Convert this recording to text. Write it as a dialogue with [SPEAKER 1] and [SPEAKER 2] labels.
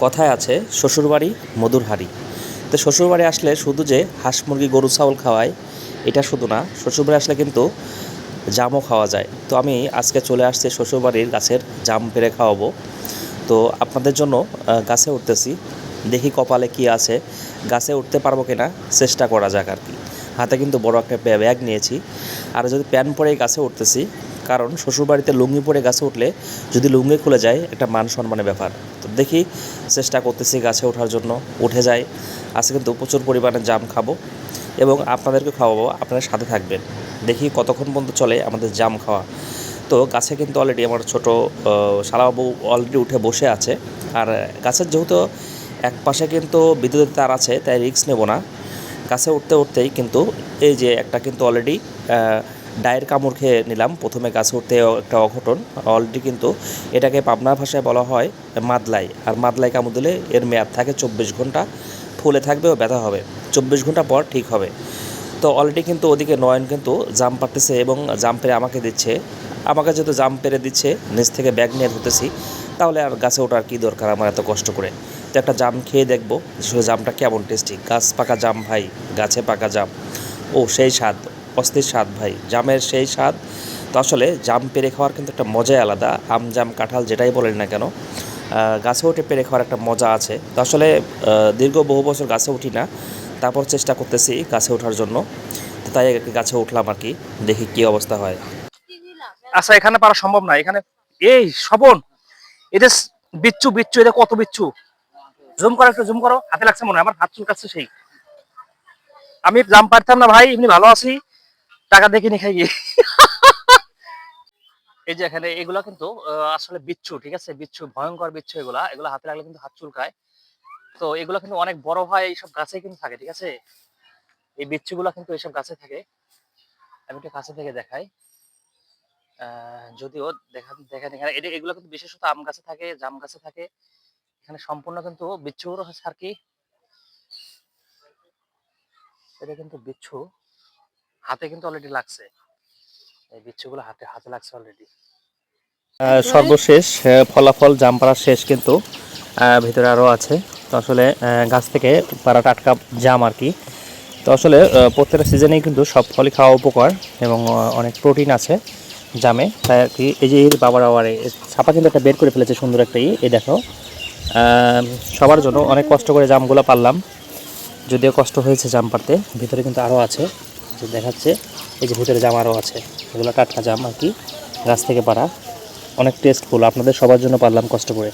[SPEAKER 1] কথায় আছে, শ্বশুরবাড়ি মধুর হাড়ি। তো শ্বশুরবাড়ি আসলে শুধু যে হাঁস মুরগি গরু ছাগল খাওয়ায়, এটা শুধু না, শ্বশুরবাড়ি আসলে কিন্তু জামও খাওয়া যায়। তো আমি আজকে চলে আসছি শ্বশুরবাড়ির গাছের জাম পেরে খাওয়াবো। তো আপনাদের জন্য গাছে উঠতেছি। দেখি কপালে কি আছে। গাছে উঠতে পারব কিনা, চেষ্টা করা যাক আর কি। হাতে কিন্তু বড় একটা ব্যা- ব্যাগ নিয়েছি। আর যদি প্যান পরে গাছে উঠতেছি কারণ শ্বশুরবাড়িতে লুঙ্গি পরে গাছে উঠলে যদি লুঙ্গি খুলে যায়, একটা মান সম্মানের ব্যাপার। তো দেখি চেষ্টা করতেছি গাছে ওঠার জন্য, উঠে যায়। আজকে কিন্তু প্রচুর পরিমাণে জাম খাব এবং আপনাদেরকে খাওয়াবো, আপনারা সাথে থাকবেন। দেখি কতক্ষণ পর্যন্ত চলে আমাদের জাম খাওয়া। তো গাছে কিন্তু অলরেডি আমার ছোটো শালাবাবু অলরেডি উঠে বসে আছে। আর গাছের যেহেতু এক পাশে কিন্তু বিদ্যুতের তার আছে, তাই রিস্ক নেব না। গাছে উঠতে উঠতেই কিন্তু এই যে একটা কিন্তু অলরেডি ডায়ের কামড় খেয়ে নিলাম। প্রথমে গাছে উঠতে একটা অঘটন। অলরেডি কিন্তু এটাকে পাবনা ভাষায় বলা হয় মাদলাই। আর মাদলাই কামড় দিলে এর মেয়াদ থাকে চব্বিশ ঘণ্টা। ফুলে থাকবে ও ব্যথা হবে। চব্বিশ ঘণ্টা পর ঠিক হবে। তো অলরেডি কিন্তু ওদিকে নয়ন কিন্তু জাম পারতেছে এবং জাম পেরে আমাকে দিচ্ছে। আমাকে যেহেতু জাম পেরে দিচ্ছে, নিচ থেকে ব্যাগ নিয়ে ধরতেছি, তাহলে আর গাছে ওঠার কী দরকার আমার এত কষ্ট করে? তো একটা জাম খেয়ে দেখব আসলে জামটা কেমন টেস্টি। গাছ পাকা জাম ভাই, গাছে পাকা জাম। ও সেই স্বাদ। অস্থির স্বাদ, ভাই। জামের সেই স্বাদ। তো আসলে জাম পেরে খাওয়ার কিন্তু একটা মজাই আলাদা। আম, জাম, কাঁঠাল যেটাই বলেন না কেন গাছে উঠে পেরে খাওয়ার একটা মজা আছে। তো আসলে দীর্ঘ বহু বছর গাছে উঠি না। তারপর চেষ্টা করতেছি গাছে ওঠার জন্য। তো তাই গাছে উঠলাম আর কি, দেখি কি অবস্থা হয়।
[SPEAKER 2] আচ্ছা এখানে পারা সম্ভব না। এখানে, এই স্বপন এদের বিচ্ছু বিচ্ছু এদের কত বিচ্ছু! জুম করো একটু, জুম করো। হাতে লাগছে মনে হয়, আমার হাত চুলকাচ্ছে সেই। আমি জাম পারতাম না, ভাই। এমনি ভালো আছি। টাকা দেখে নি খাই এই যে এখানে এগুলা কিন্তু আসলে বিচ্ছু, ঠিক আছে? বিচ্ছু, ভয়ঙ্কর বিচ্ছু এগুলা। এগুলা হাতে লাগলে কিন্তু হাত চুলকায়। তো এগুলা কিন্তু অনেক বড় হয় এইসব গাছে কিন্তু থাকে, ঠিক আছে? এই বিচ্ছুগুলা কিন্তু এইসব গাছে থাকে। আমি একটু কাছে থেকে দেখাই। যদিও দেখা দেখেন এখানে এটা- এগুলো কিন্তু বিশেষত আম গাছে থাকে, জাম গাছে থাকে। এখানে সম্পূর্ণ কিন্তু বিচ্ছুর আর কি। এটা কিন্তু বিচ্ছু। হাতে কিন্তু অলরেডি লাগছে। এই বিচ্ছুগুলো হাতে হাতে লাগছে অলরেডি
[SPEAKER 1] সর্বশেষ ফলাফল, জাম পাড়া শেষ কিন্তু ভিতরে আরও আছে। তো আসলে গাছ থেকে পাড়া টাটকা জাম আর কি। তো আসলে প্রত্যেকটা সিজনেই কিন্তু সব ফলই খাওয়া উপকার এবং অনেক প্রোটিন আছে জামে। তাই আর কি, এই যে বাবার আওয়ারে ছাপা কিন্তু একটা বের করে ফেলেছে সুন্দর একটা ই এই দেখো। সবার জন্য অনেক কষ্ট করে জামগুলো পারলাম। যদিও কষ্ট হয়েছে জাম পাড়তে, ভিতরে কিন্তু আরও আছে। যে দেখাচ্ছে, এই যে ভিতরে জাম আরও আছে, এগুলো টাটকা জাম আর কি, গাছ থেকে পাড়া। অনেক টেস্টফুল আপনাদের সবার জন্য পারলাম কষ্ট করে।